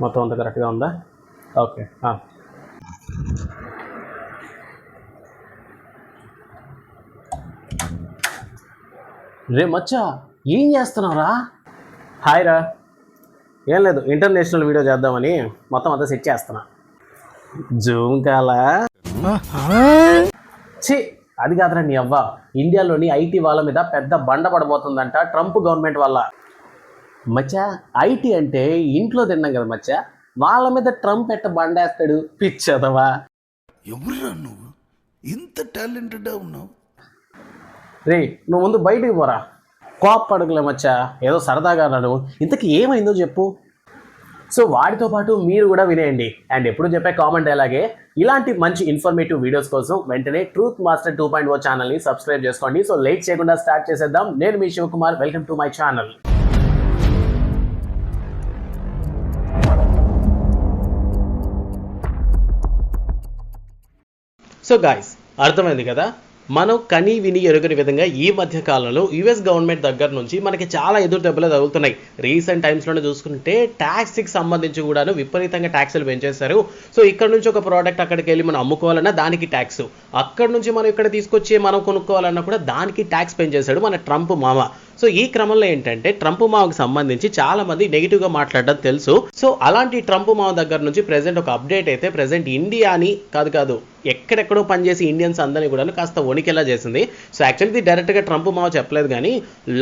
మొత్తం అంతా కరెక్ట్గా ఉందా? ఓకే. రే మచ్చా ఏం చేస్తున్నావురా? హాయ్ రా. ఏం లేదు ఇంటర్నేషనల్ వీడియో చేద్దామని మొత్తం అంతా సెట్ చేస్తున్నా. జూమ్ కాలా? ఛీ అది కాదురా నీ అవ్వ. ఇండియాలోని ఐటీ వాళ్ళ మీద పెద్ద బండ పడబోతుందంట ట్రంప్ గవర్నమెంట్ వల్ల మచ్చా ఐటీ అంటే ఇంట్లో తిన్నాం కదా మచ్చా వాళ్ళ మీద ట్రంప్ ఎట్ట బండేస్తాడు? పిచ్చదవా ఎవరురా నువ్వు? ఇంత టాలెంటెడ్గా ఉన్నావు? రే నువ్వు ముందు బయటికి పోరా. కోప్ అడుగులే మచ్చా ఏదో సరదాగా అన్నాడు. ఇంతకీ ఏమైందో చెప్పు. సో వాటితో పాటు మీరు కూడా వినేయండి. అండ్ ఎప్పుడు చెప్పే కామెంట్ అలాగే ఇలాంటి మంచి ఇన్ఫర్మేటివ్ వీడియోస్ కోసం వెంటనే truth master two point o ఛానల్ని సబ్స్క్రైబ్ చేసుకోండి. సో లేట్ చేయకుండా స్టార్ట్ చేసేద్దాం. నేను మీ Shivakumar. Welcome to my channel. So guys అర్థమైంది కదా? మనం కని విని ఎరుగని విధంగా ఈ మధ్య కాలంలో యుఎస్ గవర్నమెంట్ దగ్గర నుంచి మనకి చాలా ఎదురు దెబ్బలు తగులుతున్నాయి. రీసెంట్ టైమ్స్లోనే చూసుకుంటే ట్యాక్స్కి సంబంధించి కూడాను విపరీతంగా ట్యాక్స్లు పెంచేశారు. సో ఇక్కడ నుంచి ఒక ప్రోడక్ట్ అక్కడికి వెళ్ళి మనం అమ్ముకోవాలన్నా దానికి ట్యాక్స్ అక్కడ నుంచి మనం ఇక్కడ తీసుకొచ్చి మనం కొనుక్కోవాలన్నా కూడా దానికి ట్యాక్స్ పెంచేశాడు మన ట్రంప్ మామ. సో ఈ క్రమంలో ఏంటంటే ట్రంప్ మావకు సంబంధించి చాలా మంది నెగిటివ్గా మాట్లాడడం తెలుసు. సో అలాంటి ట్రంప్ మావ దగ్గర నుంచి ప్రెసెంట్ ఒక అప్డేట్ అయితే ప్రెసెంట్ ఇండియాని కాదు కాదు ఎక్కడెక్కడో పనిచేసి ఇండియన్స్ అందరినీ కూడా కాస్త వణికేలా చేసింది. సో యాక్చువల్లీ డైరెక్ట్గా డైరెక్ట్గా ట్రంప్ మావ చెప్పలేదు కానీ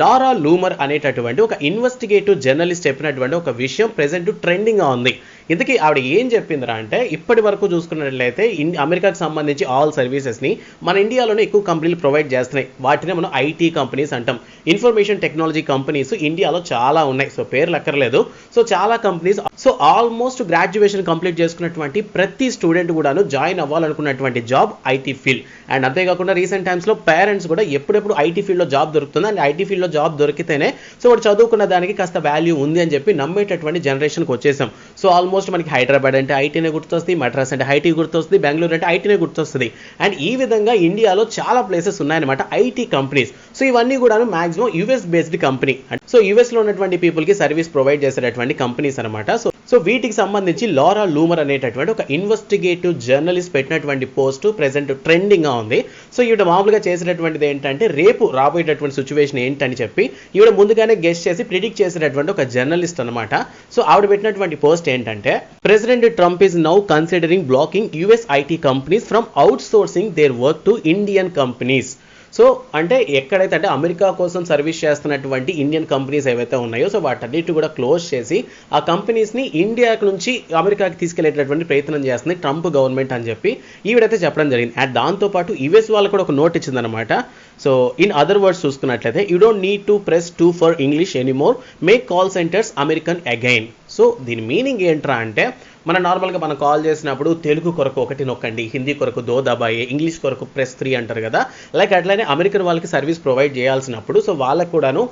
లారా లూమర్ అనేటటువంటి ఒక ఇన్వెస్టిగేటివ్ జర్నలిస్ట్ చెప్పినటువంటి ఒక విషయం ప్రెసెంట్ ట్రెండింగ్గా ఉంది. ఇంతకీ ఆవిడ ఏం చెప్పిందిరా అంటే ఇప్పటి వరకు చూసుకున్నట్లయితే అమెరికాకు సంబంధించి ఆల్ సర్వీసెస్ని మన ఇండియాలోనే ఎక్కువ కంపెనీలు ప్రొవైడ్ చేస్తున్నాయి. వాటినే మనం ఐటీ కంపెనీస్ అంటాం. ఇన్ఫర్మేషన్ టెక్నాలజీ కంపెనీస్ ఇండియాలో చాలా ఉన్నాయి. సో పేర్లు అక్కర్లేదు. సో చాలా companies so almost graduation complete చేసుకున్నటువంటి ప్రతి స్టూడెంట్ కూడాను జాయిన్ అవ్వాలనుకున్నటువంటి జాబ్ ఐటీ ఫీల్డ్ అండ్ అంతేకాకుండా రీసెంట్ టైమ్స్లో పేరెంట్స్ కూడా ఎప్పుడెప్పుడు ఐటీ ఫీల్డ్లో జాబ్ దొరుకుతుంది అండ్ ఐటీ ఫీల్డ్లో జాబ్ దొరికితేనే సో వాడు చదువుకున్న దానికి కాస్త వాల్యూ ఉంది అని చెప్పి నమ్మేటటువంటి జనరేషన్కి వచ్చేసాం. సో ఆల్మోస్ట్ మనకి హైదరాబాద్ అంటే ఐటీనే గుర్తొస్తుంది మద్రాస్ అంటే ఐటీ గుర్తొస్తుంది బెంగళూరు అంటే ఐటీనే గుర్తొస్తుంది. అండ్ ఈ విధంగా ఇండియాలో చాలా ప్లేసెస్ ఉన్నాయన్నమాట ఐటీ కంపెనీస్ సో ఇవన్నీ కూడాను maximum US based company so యూఎస్లో ఉన్నటువంటి పీపుల్కి సర్వీస్ ప్రొవైడ్ చేసేటటువంటి కంపెనీస్ అనమాట సో సో వీటికి సంబంధించి లారా లూమర్ అనేటటువంటి ఒక ఇన్వెస్టిగేటివ్ జర్నలిస్ట్ పెట్టినటువంటి పోస్ట్ ప్రెసెంట్ ట్రెండింగ్గా ఉంది. సో ఈవిడ మామూలుగా చేసేటటువంటిది ఏంటంటే రేపు రాబోయేటటువంటి సిచ్యువేషన్ ఏంటని చెప్పి ఈవిడ ముందుగానే గెస్ట్ చేసి ప్రిడిక్ట్ చేసేటటువంటి ఒక జర్నలిస్ట్ అనమాట సో ఆవిడ పెట్టినటువంటి పోస్ట్ ఏంటంటే president Trump is now considering blocking US IT companies from outsourcing their work to Indian companies so అంటే ఎక్కడైతే అంటే అమెరికా కోసం సర్వీస్ చేస్తున్నటువంటి ఇండియన్ కంపెనీస్ ఏవైతే ఉన్నాయో సో వాటన్నిటి కూడా క్లోజ్ చేసి ఆ కంపెనీస్ని ఇండియా నుంచి అమెరికాకి తీసుకెళ్ళేటటువంటి ప్రయత్నం చేస్తుంది ట్రంప్ గవర్నమెంట్ అని చెప్పి ఈవిడైతే చెప్పడం జరిగింది. అండ్ దాంతోపాటు యుఎస్ వాళ్ళు కూడా ఒక నోట్ ఇచ్చిందనమాట సో ఇన్ అదర్ వర్డ్స్ చూసుకున్నట్లయితే you don't need to press two for English anymore make call centres American again so దీని మీనింగ్ ఏంట్రా అంటే మన నార్మల్గా మనం కాల్ చేసినప్పుడు తెలుగు కొరకు ఒకటి నొక్కండి హిందీ కొరకు దో దబాయి ఇంగ్లీష్ కొరకు ప్రెస్ త్రీ అంటారు కదా. లైక్ అట్లనే అమెరికన్ వాళ్ళకి సర్వీస్ ప్రొవైడ్ చేయాల్సినప్పుడు సో వాళ్ళకు కూడాను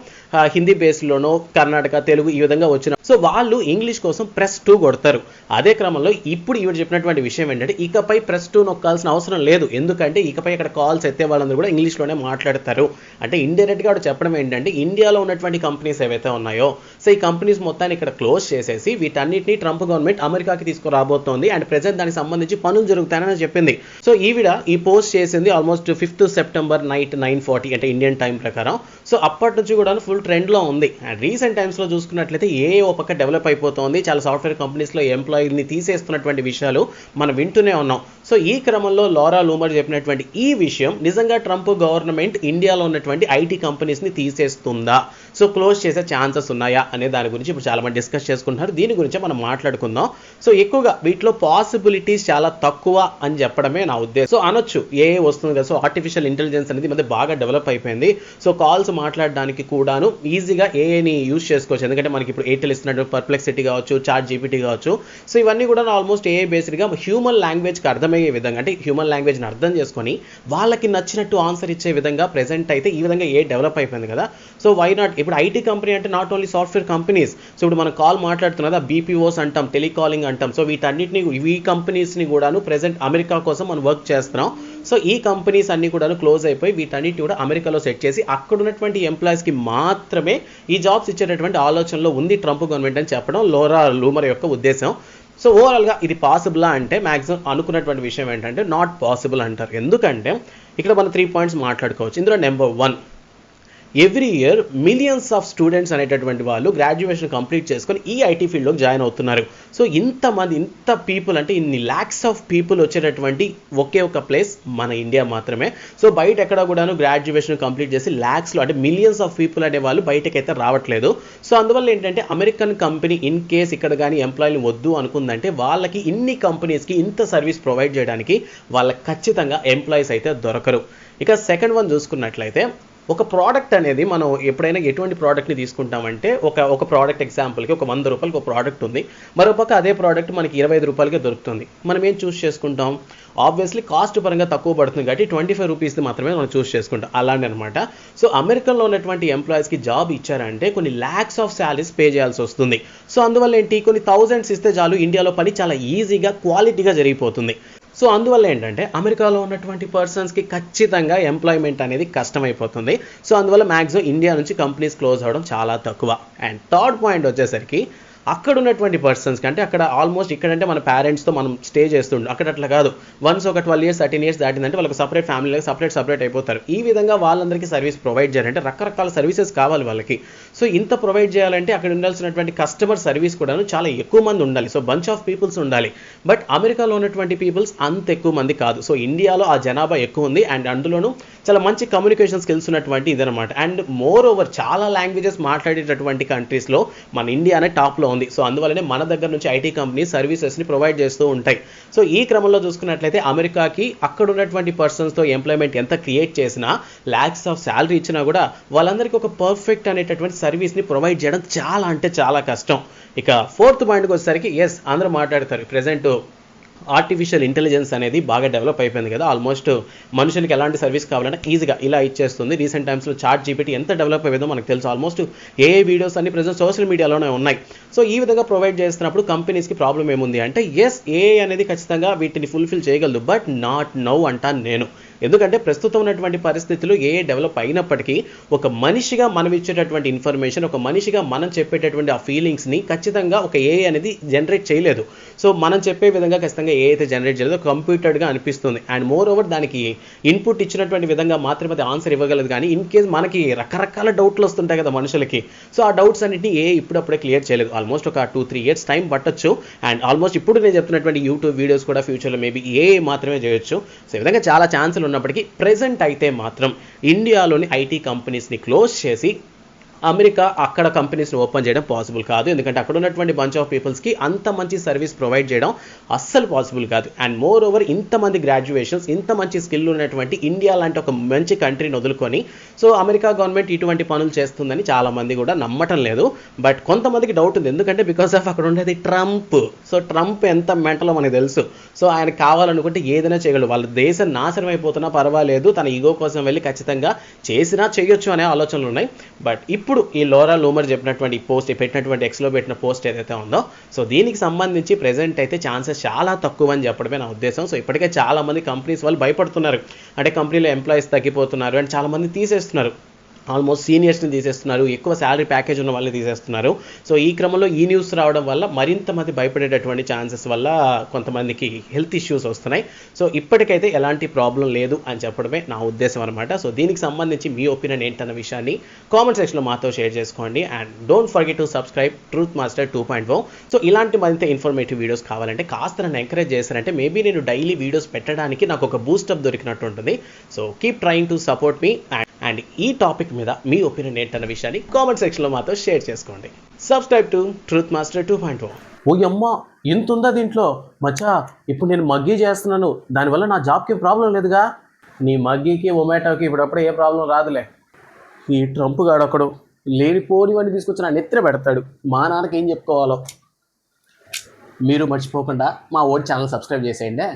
హిందీ బేస్లోనో కర్ణాటక తెలుగు ఈ విధంగా వచ్చిన సో వాళ్ళు ఇంగ్లీష్ కోసం ప్రెస్ టూ కొడతారు. అదే క్రమంలో ఇప్పుడు ఈవిడ చెప్పినటువంటి విషయం ఏంటంటే ఇకపై ప్రెస్ టూ నొక్కాల్సిన అవసరం లేదు. ఎందుకంటే ఇకపై ఇక్కడ కాల్స్ ఎత్తే వాళ్ళందరూ కూడా ఇంగ్లీష్లోనే మాట్లాడతారు. అంటే ఇండైరెక్ట్గా ఆవిడ చెప్పడం ఏంటంటే ఇండియాలో ఉన్నటువంటి కంపెనీస్ ఏవైతే ఉన్నాయో సో ఈ కంపెనీస్ మొత్తాన్ని ఇక్కడ క్లోజ్ చేసేసి వీటన్నిటిని ట్రంప్ గవర్నమెంట్ అమెరికా అమెరికాకి తీసుకురాబోతోంది అండ్ ప్రెసెంట్ దానికి సంబంధించి పనులు జరుగుతాయని చెప్పింది. సో ఈవిడ ఈ పోస్ట్ చేసింది almost fifth September night nine forty అంటే ఇండియన్ టైం ప్రకారం. సో అప్పటి నుంచి కూడా ఫుల్ ట్రెండ్లో ఉంది. అండ్ రీసెంట్ టైమ్స్లో చూసుకున్నట్లయితే ఏ ఓ పక్క డెవలప్ అయిపోతుంది. చాలా సాఫ్ట్వేర్ కంపెనీస్లో ఎంప్లాయీని తీసేస్తున్నటువంటి విషయాలు మనం వింటూనే ఉన్నాం. సో ఈ క్రమంలో లారా లూమర్ చెప్పినటువంటి ఈ విషయం నిజంగా ట్రంప్ గవర్నమెంట్ ఇండియాలో ఉన్నటువంటి ఐటీ కంపెనీస్ని తీసేస్తుందా? సో క్లోజ్ చేసే ఛాన్సెస్ ఉన్నాయా అనే దాని గురించి ఇప్పుడు చాలా మంది డిస్కస్ చేసుకుంటున్నారు. దీని గురించి మనం మాట్లాడుకుందాం. సో ఎక్కువగా వీటిలో పాసిబిలిటీస్ చాలా తక్కువ అని చెప్పడమే నా ఉద్దేశం. సో అనొచ్చు ఏ వస్తుంది కదా. సో ఆర్టిఫిషియల్ ఇంటెలిజెన్స్ అనేది మధ్య బాగా డెవలప్ అయిపోయింది. సో కాల్స్ మాట్లాడడానికి కూడాను ఈజీగా ఏఐని యూస్ చేసుకోవచ్చు. ఎందుకంటే మనకి ఇప్పుడు ఎయిర్టెల్ ఇస్తున్నట్టు పర్ప్లెక్సిటీ కావచ్చు చార్ట్ జీపీటీ కావచ్చు. సో ఇవన్నీ కూడా ఆల్మోస్ట్ ఏఐ బేస్డ్గా హ్యూమన్ లాంగ్వేజ్కి అర్థమయ్యే విధంగా అంటే హ్యూమన్ లాంగ్వేజ్ని అర్థం చేసుకొని వాళ్ళకి నచ్చినట్టు ఆన్సర్ ఇచ్చే విధంగా ప్రెసెంట్ అయితే ఈ విధంగా ఏ డెవలప్ అయిపోయింది కదా. సో వై నాట్ ఇప్పుడు ఐటీ కంపెనీ అంటే not only software companies so ఇప్పుడు మనం కాల్ మాట్లాడుతున్నదా బీపీఓస్ అంటాం టెలికాలింగ్ అంటాం సో వీటన్నిటిని ఈ కంపెనీస్ని కూడాను ప్రజెంట్ అమెరికా కోసం మనం వర్క్ చేస్తున్నాం. సో ఈ కంపెనీస్ అన్ని కూడాను క్లోజ్ అయిపోయి వీటన్నిటి కూడా అమెరికాలో సెట్ చేసి అక్కడ ఉన్నటువంటి ఎంప్లాయీస్కి మాత్రమే ఈ జాబ్స్ ఇచ్చేటటువంటి ఆలోచనలో ఉంది ట్రంప్ గవర్నమెంట్ అని చెప్పడం లోరా లూమర్ యొక్క ఉద్దేశం. సో ఓవరాల్గా ఇది పాసిబులా అంటే మ్యాక్సిమం అనుకున్నటువంటి విషయం ఏంటంటే నాట్ పాసిబుల్ అంటారు. ఎందుకంటే ఇక్కడ మనం త్రీ పాయింట్స్ మాట్లాడుకోవచ్చు. ఇందులో number one every year millions of students అనేటటువంటి వాళ్ళు గ్రాడ్యుయేషన్ కంప్లీట్ చేసుకొని ఈ ఐటీ ఫీల్డ్లోకి జాయిన్ అవుతున్నారు. సో ఇంతమంది ఇంత పీపుల్ అంటే ఇన్ని ల్యాక్స్ ఆఫ్ పీపుల్ వచ్చేటటువంటి ఒకే ఒక ప్లేస్ మన ఇండియా మాత్రమే. సో బయట ఎక్కడ కూడాను గ్రాడ్యుయేషన్ కంప్లీట్ చేసి ల్యాక్స్లో అంటే మిలియన్స్ ఆఫ్ పీపుల్ అనే వాళ్ళు బయటకైతే రావట్లేదు. సో అందువల్ల ఏంటంటే అమెరికన్ కంపెనీ ఇన్ కేస్ ఇక్కడ కానీ ఎంప్లాయీలు వద్దు అనుకుందంటే వాళ్ళకి ఇన్ని కంపెనీస్కి ఇంత సర్వీస్ ప్రొవైడ్ చేయడానికి వాళ్ళకి ఖచ్చితంగా ఎంప్లాయీస్ అయితే దొరకరు. ఇక సెకండ్ వన్ చూసుకున్నట్లయితే ఒక ప్రోడక్ట్ అనేది మనం ఎప్పుడైనా ఎటువంటి ప్రోడక్ట్ని తీసుకుంటామంటే ఒక ఒక ప్రోడక్ట్ ఎగ్జాంపుల్కి ఒక వంద రూపాయలకి ఒక ప్రోడక్ట్ ఉంది. మరోపక్క అదే ప్రోడక్ట్ మనకి ఇరవై ఐదు రూపాయలకే దొరుకుతుంది. మనం ఏం చూస్ చేసుకుంటాం? ఆబ్వియస్లీ కాస్ట్ పరంగా తక్కువ పడుతుంది కాబట్టి ట్వంటీ ఫైవ్ రూపీస్ది మాత్రమే మనం చూస్ చేసుకుంటాం. అలాంటి అనమాట సో అమెరికాలో ఉన్నటువంటి ఎంప్లాయీస్కి జాబ్ ఇచ్చారంటే కొన్ని ల్యాక్స్ ఆఫ్ శాలరీస్ పే చేయాల్సి వస్తుంది. సో అందువల్ల ఏంటి? కొన్ని థౌజండ్స్ ఇస్తే చాలు ఇండియాలో పని చాలా ఈజీగా క్వాలిటీగా జరిగిపోతుంది. సో అందువల్ల ఏంటంటే అమెరికాలో ఉన్నటువంటి పర్సన్స్కి ఖచ్చితంగా ఎంప్లాయ్మెంట్ అనేది కష్టమైపోతుంది. సో అందువల్ల మ్యాక్సిమం ఇండియా నుంచి కంపెనీస్ క్లోజ్ అవ్వడం చాలా తక్కువ. అండ్ థర్డ్ పాయింట్ వచ్చేసరికి అక్కడ ఉన్నటువంటి పర్సన్స్కి అంటే అక్కడ ఆల్మోస్ట్ ఇక్కడంటే మన పేరెంట్స్తో మనం స్టే చేస్తుండే అక్కడ అట్లా కాదు. వన్స్ ఒక ట్వెల్వ్ ఇయర్స్ థర్టీన్ ఇయర్స్ దాటిందంటే వాళ్ళకి సపరేట్ ఫ్యామిలీలకు సపరేట్ సపరేట్ అయిపోతారు. ఈ విధంగా వాళ్ళందరికీ సర్వీస్ ప్రొవైడ్ చేయాలంటే రకరకాల సర్వీసెస్ కావాలి వాళ్ళకి. సో ఇంత ప్రొవైడ్ చేయాలంటే అక్కడ ఉండాల్సినటువంటి కస్టమర్ సర్వీస్ కూడాను చాలా ఎక్కువ మంది ఉండాలి. సో బంచ్ ఆఫ్ పీపుల్స్ ఉండాలి. బట్ అమెరికాలో ఉన్నటువంటి పీపుల్స్ అంత ఎక్కువ మంది కాదు. సో ఇండియాలో ఆ జనాభా ఎక్కువ ఉంది అండ్ అందులోనూ చాలా మంచి కమ్యూనికేషన్ స్కిల్స్ ఉన్నటువంటి ఇదనమాట అండ్ మోర్ ఓవర్ చాలా లాంగ్వేజెస్ మాట్లాడేటటువంటి కంట్రీస్లో మన ఇండియానే టాప్లో ఉంది. సో అందువల్లనే మన దగ్గర నుంచి ఐటీ కంపెనీ సర్వీసెస్ని ప్రొవైడ్ చేస్తూ ఉంటాయి. సో ఈ క్రమంలో చూసుకున్నట్లయితే అమెరికాకి అక్కడ ఉన్నటువంటి పర్సన్స్తో ఎంప్లాయ్మెంట్ ఎంత క్రియేట్ చేసినా ల్యాక్స్ ఆఫ్ శాలరీ ఇచ్చినా కూడా వాళ్ళందరికీ ఒక పర్ఫెక్ట్ అనేటటువంటి సర్వీస్ని ప్రొవైడ్ చేయడం చాలా అంటే చాలా కష్టం. ఇక ఫోర్త్ పాయింట్కి వచ్చేసరికి ఎస్ అందరూ మాట్లాడతారు. ప్రజెంట్ ఆర్టిఫిషియల్ ఇంటెలిజెన్స్ అనేది బాగా డెవలప్ అయిపోయింది కదా. ఆల్మోస్ట్ మనుషులకి ఎలాంటి సర్వీస్ కావాలంటే ఈజీగా ఇలా ఇచ్చేస్తుంది. రీసెంట్ టైమ్స్లో చార్ట్ జీపీటీ ఎంత డెవలప్ అయ్యేదో మనకు తెలుసు. ఆల్మోస్ట్ ఏ వీడియోస్ అన్ని ప్రజెంట్ సోషల్ మీడియాలోనే ఉన్నాయి. సో ఈ విధంగా ప్రొవైడ్ చేస్తున్నప్పుడు కంపెనీస్కి ప్రాబ్లం ఏముంది అంటే ఎస్ ఏ అనేది ఖచ్చితంగా వీటిని ఫుల్ఫిల్ చేయగలదు. బట్ నాట్ నౌ అంటాను నేను. ఎందుకంటే ప్రస్తుతం ఉన్నటువంటి పరిస్థితులు ఏ డెవలప్ అయినప్పటికీ ఒక మనిషిగా మనం ఇచ్చేటటువంటి ఇన్ఫర్మేషన్ ఒక మనిషిగా మనం చెప్పేటటువంటి ఆ ఫీలింగ్స్ని ఖచ్చితంగా ఒక ఏ అనేది జనరేట్ చేయలేదు. సో మనం చెప్పే విధంగా ఖచ్చితంగా ఏ అయితే జనరేట్ చేయలేదో కంప్యూటర్గా అనిపిస్తుంది. అండ్ మోర్ ఓవర్ దానికి ఇన్పుట్ ఇచ్చినటువంటి విధంగా మాత్రమే అది ఆన్సర్ ఇవ్వగలదు. కానీ ఇన్ కేస్ మనకి రకరకాల డౌట్లు వస్తుంటాయి కదా మనుషులకి. సో ఆ డౌట్స్ అన్నింటినీ ఏ ఇప్పుడప్పుడే క్లియర్ చేయలేదు. ఆల్మోస్ట్ ఒక టూ త్రీ ఇయర్స్ టైం పట్టొచ్చు. అండ్ ఆల్మోస్ట్ ఇప్పుడు నేను చెప్తున్నటువంటి యూట్యూబ్ వీడియోస్ కూడా ఫ్యూచర్లో మేబీ ఏ మాత్రమే చేయొచ్చు. సో ఈ విధంగా చాలా ఛాన్సులు ఉన్నప్పటికీ ప్రెసెంట్ అయితే మాత్రం ఇండియాలోని ఐటీ కంపెనీస్ని క్లోజ్ చేసి అమెరికా అక్కడ కంపెనీస్ని ఓపెన్ చేయడం పాసిబుల్ కాదు. ఎందుకంటే అక్కడ ఉన్నటువంటి బంచ్ ఆఫ్ పీపుల్స్కి అంత మంచి సర్వీస్ ప్రొవైడ్ చేయడం అస్సలు పాసిబుల్ కాదు. అండ్ మోర్ ఓవర్ ఇంతమంది గ్రాడ్యుయేషన్స్ ఇంత మంచి స్కిల్ ఉన్నటువంటి ఇండియా లాంటి ఒక మంచి కంట్రీని వదులుకొని సో అమెరికా గవర్నమెంట్ ఇటువంటి పనులు చేస్తుందని చాలామంది కూడా నమ్మటం లేదు. బట్ కొంతమందికి డౌట్ ఉంది. ఎందుకంటే బికాస్ ఆఫ్ అక్కడ ఉండేది ట్రంప్ సో ట్రంప్ ఎంత మెంటలో మనకు తెలుసు. సో ఆయన కావాలనుకుంటే ఏదైనా చేయగలడు. వాళ్ళ దేశం నాశనం అయిపోతున్నా పర్వాలేదు. తన ఈగో కోసం వెళ్ళి ఖచ్చితంగా చేసినా చేయొచ్చు అనే ఆలోచనలు ఉన్నాయి. బట్ ఇప్పుడు ఇప్పుడు ఈ లోరా లూమర్ చెప్పినటువంటి పోస్ట్ పెట్టినటువంటి ఎక్స్లో పెట్టిన పోస్ట్ ఏదైతే ఉందో సో దీనికి సంబంధించి ప్రెజెంట్ అయితే ఛాన్సెస్ చాలా తక్కువ అని చెప్పడమే నా ఉద్దేశం. సో ఇప్పటికే చాలామంది కంపెనీస్ వాళ్ళు భయపడుతున్నారు. అంటే కంపెనీలో ఎంప్లాయీస్ తగ్గిపోతున్నారు. అండ్ చాలామంది తీసేస్తున్నారు. ఆల్మోస్ట్ సీనియర్స్ని తీసేస్తున్నారు. ఎక్కువ శాలరీ ప్యాకేజ్ ఉన్న వాళ్ళని తీసేస్తున్నారు. సో ఈ క్రమంలో ఈ న్యూస్ రావడం వల్ల మరింత మంది భయపడేటటువంటి ఛాన్సెస్ వల్ల కొంతమందికి హెల్త్ ఇష్యూస్ వస్తున్నాయి. సో ఇప్పటికైతే ఎలాంటి ప్రాబ్లం లేదు అని చెప్పడమే నా ఉద్దేశం అనమాట సో దీనికి సంబంధించి మీ ఒపీనియన్ ఏంటన్న విషయాన్ని కామెంట్ సెక్షన్లో మాతో షేర్ చేసుకోండి. And don't forget to subscribe truth master two point o so ఇలాంటి మరింత ఇన్ఫర్మేటివ్ వీడియోస్ కావాలంటే కాస్త నన్ను ఎంకరేజ్ చేశారంటే మేబీ నేను డైలీ వీడియోస్ పెట్టడానికి నాకు ఒక బూస్టప్ దొరికినట్టు ఉంటుంది. So keep trying to support me and and ఈ టాపిక్ మీద మీ ఒపీనియన్ ఏంటన్న విషయాన్ని కామెంట్ సెక్షన్లో మాతో షేర్ చేసుకోండి. Subscribe to truth master two point o o అమ్మ ఇంత ఉందా దీంట్లో? మచ్చా ఇప్పుడు నేను మగ్గీ చేస్తున్నాను. దానివల్ల నా జాబ్కి ప్రాబ్లం లేదుగా? నీ మగ్గీకి ఒమాటోకి ఇప్పుడప్పుడు ఏ ప్రాబ్లం రాదులే. ఈ ట్రంప్ గాడు ఒకడు లేనిపోనివన్నీ తీసుకొచ్చి నా నెత్తిన పెడతాడు. మా నాన్నకి ఏం చెప్పుకోవాలో? మీరు మర్చిపోకుండా మా ఓట్ ఛానల్ సబ్స్క్రైబ్ చేసేయండి.